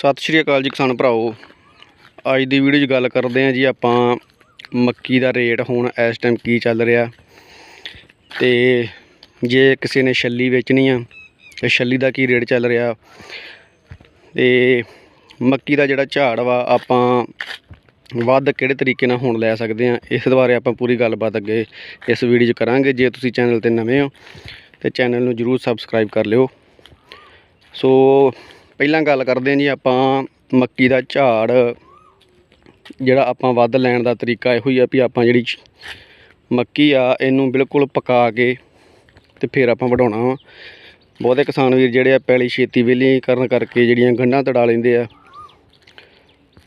ਸਤਿ ਸ਼੍ਰੀ ਅਕਾਲ ਜੀ ਕਿਸਾਨ ਭਰਾਓ ਅੱਜ ਦੀ ਵੀਡੀਓ 'ਚ ਗੱਲ ਕਰਦੇ ਹਾਂ ਜੀ ਆਪਾਂ ਮੱਕੀ ਦਾ ਰੇਟ ਹੁਣ ਇਸ ਟਾਈਮ ਕੀ ਚੱਲ ਰਿਹਾ। ਤੇ ਜੇ ਕਿਸੇ ਨੇ ਛੱਲੀ ਵੇਚਣੀ ਆ, ਤੇ ਛੱਲੀ ਦਾ ਕੀ ਰੇਟ ਚੱਲ ਰਿਹਾ। ਤੇ ਮੱਕੀ ਦਾ ਜਿਹੜਾ ਝਾੜ ਵਾ, ਆਪਾਂ ਵੱਧ ਕਿਹੜੇ ਤਰੀਕੇ ਨਾਲ ਹੁਣ ਲੈ ਸਕਦੇ ਆ ਇਸ ਬਾਰੇ ਆਪਾਂ ਪੂਰੀ ਗੱਲਬਾਤ ਅੱਗੇ ਇਸ ਵੀਡੀਓ 'ਚ ਕਰਾਂਗੇ। ਜੇ ਤੁਸੀਂ ਚੈਨਲ ਤੇ ਨਵੇਂ ਹੋ, ਤੇ ਚੈਨਲ ਨੂੰ ਜਰੂਰ ਸਬਸਕ੍ਰਾਈਬ ਕਰ ਲਿਓ। ਸੋ ਪਹਿਲਾਂ ਗੱਲ ਕਰਦੇ ਹਾਂ ਜੀ ਆਪਾਂ ਮੱਕੀ ਦਾ ਝਾੜ, ਜਿਹੜਾ ਆਪਾਂ ਵੱਧ ਲੈਣ ਦਾ ਤਰੀਕਾ ਇਹੋ ਹੀ ਆ ਵੀ ਆਪਾਂ ਜਿਹੜੀ ਮੱਕੀ ਆ, ਇਹਨੂੰ ਬਿਲਕੁਲ ਪਕਾ ਕੇ ਤੇ ਫਿਰ ਆਪਾਂ ਵਢਾਉਣਾ ਵਾ। ਬਹੁਤੇ ਕਿਸਾਨ ਵੀਰ ਜਿਹੜੇ ਆ ਪੈਲੀ ਛੇਤੀ ਵਿਹਲੀ ਕਰਨ ਕਰਕੇ ਜਿਹੜੀਆਂ ਗੰਢਾਂ ਤੜਾ ਲੈਂਦੇ ਆ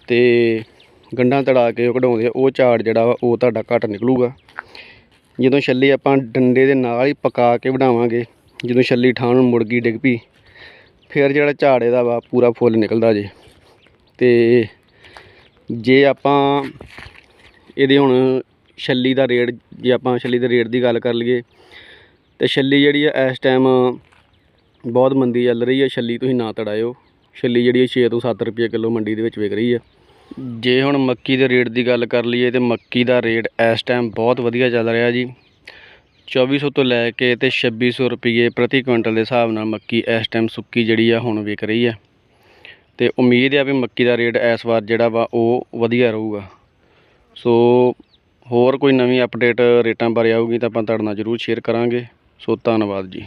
ਤੇ ਗੰਢਾਂ ਤੜਾ ਕੇ ਉਹ ਕਢਾਉਂਦੇ ਆ, ਉਹ ਝਾੜ ਜਿਹੜਾ ਵਾ ਉਹ ਤੁਹਾਡਾ ਘੱਟ ਨਿਕਲੂਗਾ। ਜਦੋਂ ਛੱਲੀ ਆਪਾਂ ਡੰਡੇ ਦੇ ਨਾਲ ਹੀ ਪਕਾ ਕੇ ਵਢਾਵਾਂਗੇ, ਜਦੋਂ ਛੱਲੀ ਠਾਣ ਨੂੰ ਮੁੜ ਗਈ ਡਿੱਗ ਪਈ ਫਿਰ ਜਿਹੜਾ ਝਾੜ ਇਹਦਾ ਵਾ, ਪੂਰਾ ਫੁੱਲ ਨਿਕਲਦਾ ਜੇ। ਤੇ ਜੇ ਆਪਾਂ ਇਹਦੇ ਹੁਣ ਛੱਲੀ ਦਾ ਰੇਟ, ਜੇ ਆਪਾਂ ਛੱਲੀ ਦੇ ਰੇਟ ਦੀ ਗੱਲ ਕਰ ਲਈਏ, ਤੇ ਛੱਲੀ ਜਿਹੜੀ ਆ ਇਸ ਟਾਈਮ ਬਹੁਤ ਮੰਦੀ ਚੱਲ ਰਹੀ ਹੈ ਛੱਲੀ ਤੁਸੀਂ ਨਾ ਤੜਾਇਓ। ਛੱਲੀ ਜਿਹੜੀ 6 ਤੋਂ 7 ਰੁਪਏ ਕਿਲੋ ਮੰਡੀ ਦੇ ਵਿੱਚ ਵਿਕ ਰਹੀ ਹੈ ਜੇ ਹੁਣ ਮੱਕੀ ਦੇ ਰੇਟ ਦੀ ਗੱਲ ਕਰ ਲਈਏ, ਤੇ ਮੱਕੀ ਦਾ ਰੇਟ ਇਸ ਟਾਈਮ ਬਹੁਤ ਵਧੀਆ ਚੱਲ ਰਿਹਾ ਜੀ। 2400 ਤੋਂ ਲੈ ਕੇ ਤੇ 2600 ਰੁਪਏ ਪ੍ਰਤੀ ਕੁਇੰਟਲ ਦੇ ਹਿਸਾਬ ਨਾਲ ਮੱਕੀ ਇਸ ਟਾਈਮ ਸੁੱਕੀ ਜਿਹੜੀ ਆ ਹੁਣ ਵਿਕ ਰਹੀ ਹੈ ਤੇ ਉਮੀਦ ਆ ਵੀ ਮੱਕੀ ਦਾ ਰੇਟ ਇਸ ਵਾਰ ਜਿਹੜਾ ਵਾ ਉਹ ਵਧੀਆ ਰਹੂਗਾ। ਸੋ ਹੋਰ ਕੋਈ ਨਵੀਂ ਅਪਡੇਟ ਰੇਟਾਂ ਬਾਰੇ ਆਊਗੀ ਤਾਂ ਆਪਾਂ ਤੁਹਾਡੇ ਨਾਲ ਜ਼ਰੂਰ ਸ਼ੇਅਰ ਕਰਾਂਗੇ। ਸੋ ਧੰਨਵਾਦ ਜੀ।